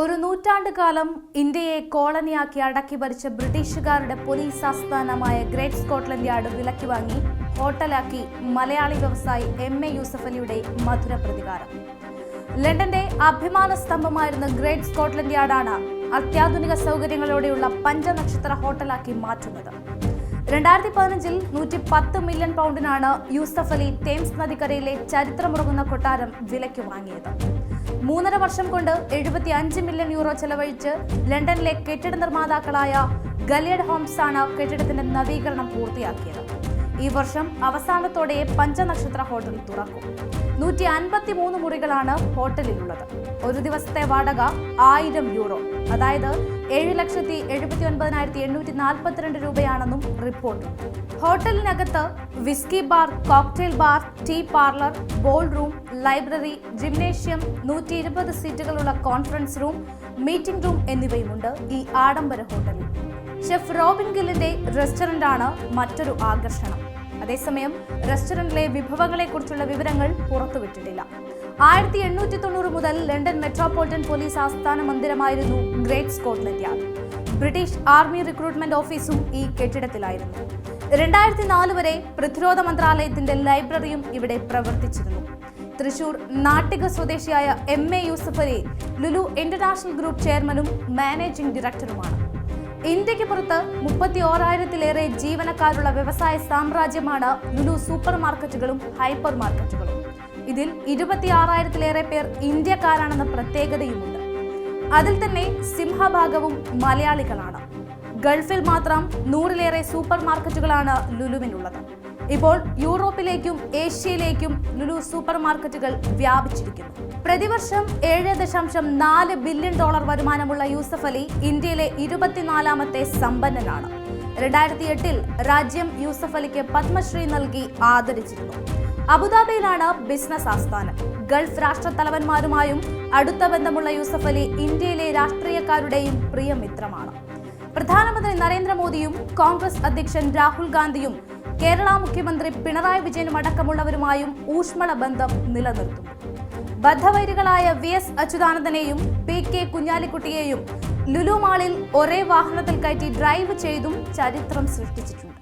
ഒരു നൂറ്റാണ്ട് കാലം ഇന്ത്യയെ കോളനിയാക്കി അടക്കി ഭരിച്ച ബ്രിട്ടീഷുകാരുടെ പോലീസ് ആസ്ഥാനമായ ഗ്രേറ്റ് സ്കോട്ട്ലൻഡ് യാർഡ് വിലക്കി വാങ്ങി ഹോട്ടലാക്കി മലയാളി വ്യവസായി എം എ യൂസഫ് അലിയുടെ മധുര പ്രതികാരം. ലണ്ടന്റെ അഭിമാന സ്തംഭമായിരുന്ന ഗ്രേറ്റ് സ്കോട്ട്ലൻഡ് യാർഡാണ് അത്യാധുനിക സൗകര്യങ്ങളോടെയുള്ള പഞ്ചനക്ഷത്ര ഹോട്ടലാക്കി മാറ്റുന്നത്. രണ്ടായിരത്തി പതിനഞ്ചിൽ നൂറ്റി പത്ത് മില്യൺ പൗണ്ടിനാണ് യൂസഫ് അലി തേംസ് നദിക്കരയിലെ ചരിത്രമുറങ്ങുന്ന കൊട്ടാരം വിലയ്ക്ക് വാങ്ങിയത്. മൂന്നര വർഷം കൊണ്ട് എഴുപത്തി അഞ്ച് മില്യൺ യൂറോ ചെലവഴിച്ച് ലണ്ടനിലെ കെട്ടിട നിർമ്മാതാക്കളായ ഗലിയഡ് ഹോംസ് ആണ് കെട്ടിടത്തിന്റെ നവീകരണം പൂർത്തിയാക്കിയത്. ഈ വർഷം അവസാനത്തോടെ പഞ്ചനക്ഷത്ര ഹോട്ടൽ തുറക്കും. നൂറ്റി അൻപത്തി മൂന്ന് മുറികളാണ് ഹോട്ടലിലുള്ളത്. ഒരു ദിവസത്തെ വാടക ആയിരം യൂറോ. അതായത് ഏഴ് ലക്ഷത്തി എഴുപത്തി ഒൻപതിനായിരത്തി എണ്ണൂറ്റി നാൽപ്പത്തിരണ്ട് രൂപയാണെന്നും report. ഹോട്ടലിനകത്ത് whisky bar cocktail bar tea parlour ball room library gymnasium നൂറ്റി ഇരുപത് സീറ്റുകളുള്ള കോൺഫറൻസ് റൂം മീറ്റിംഗ് റൂം എന്നിവയുമുണ്ട് ഈ ആഡംബര ഹോട്ടലിൽ. ഷെഫ് റോബിൻ ഗില്ലിന്റെ റെസ്റ്റോറന്റ് ആണ് മറ്റൊരു ആകർഷണം. അതേസമയം റെസ്റ്റോറന്റിലെ വിഭവങ്ങളെക്കുറിച്ചുള്ള വിവരങ്ങൾ പുറത്തുവിട്ടിട്ടില്ല. ആയിരത്തി എണ്ണൂറ്റി തൊണ്ണൂറ് മുതൽ ലണ്ടൻ മെട്രോപൊളിറ്റൻ പോലീസ് ആസ്ഥാന മന്ദിരമായിരുന്നു Great Scotland Yard British army recruitment ഓഫീസും ഈ കെട്ടിടത്തിലായിരുന്നു. രണ്ടായിരത്തി നാല് വരെ പ്രതിരോധ മന്ത്രാലയത്തിന്റെ ലൈബ്രറിയും ഇവിടെ പ്രവർത്തിച്ചിരുന്നു. തൃശൂർ നാട്ടിക സ്വദേശിയായ M A Yusuffali Lulu international group ചെയർമാനും മാനേജിംഗ് ഡയറക്ടറുമാണ്. ഇന്ത്യയ്ക്ക് പുറത്ത് മുപ്പത്തി ഓരായിരത്തിലേറെ ജീവനക്കാരുള്ള വ്യവസായ സാമ്രാജ്യമാണ് ലുലു സൂപ്പർ മാർക്കറ്റുകളും ഹൈപ്പർ മാർക്കറ്റുകളും ഇതിൽ ഇരുപത്തിയാറായിരത്തിലേറെ പേർ ഇന്ത്യക്കാരാണെന്ന പ്രത്യേകതയുമുണ്ട്. അതിൽ തന്നെ സിംഹഭാഗവും മലയാളികളാണ്. ഗൾഫിൽ മാത്രം നൂറിലേറെ സൂപ്പർ മാർക്കറ്റുകളാണ് ലുലുവിനുള്ളത്. ഇപ്പോൾ യൂറോപ്പിലേക്കും ഏഷ്യയിലേക്കും ലുലു സൂപ്പർ മാർക്കറ്റുകൾ വ്യാപിച്ചിരിക്കുന്നു. പ്രതിവർഷം ഏഴ് ദശാംശം നാല് ബില്യൺ ഡോളർ വരുമാനമുള്ള യൂസഫ് അലി ഇന്ത്യയിലെ ഇരുപത്തിനാലാമത്തെ സമ്പന്നനാണ്. രണ്ടായിരത്തി എട്ടിൽ രാജ്യം യൂസഫ് അലിക്ക് പത്മശ്രീ നൽകി ആദരിച്ചിരുന്നു. അബുദാബിയിലാണ് ബിസിനസ് ആസ്ഥാനം. ഗൾഫ് രാഷ്ട്രത്തലവന്മാരുമായും അടുത്ത ബന്ധമുള്ള യൂസഫ് അലി ഇന്ത്യയിലെ രാഷ്ട്രീയക്കാരുടെയും പ്രിയ മിത്രമാണ്. പ്രധാനമന്ത്രി നരേന്ദ്രമോദിയും കോൺഗ്രസ് അധ്യക്ഷൻ രാഹുൽ ഗാന്ധിയും കേരള മുഖ്യമന്ത്രി പിണറായി വിജയനും അടക്കമുള്ളവരുമായും ഊഷ്മള ബന്ധം നിലനിർത്തും. ബദ്ധവൈരികളായ വി എസ് അച്യുതാനന്ദനെയും പി കെ കുഞ്ഞാലിക്കുട്ടിയെയും ലുലുമാളിൽ ഒരേ വാഹനത്തിൽ കയറ്റി ഡ്രൈവ് ചെയ്തും ചരിത്രം സൃഷ്ടിച്ചിട്ടുണ്ട്.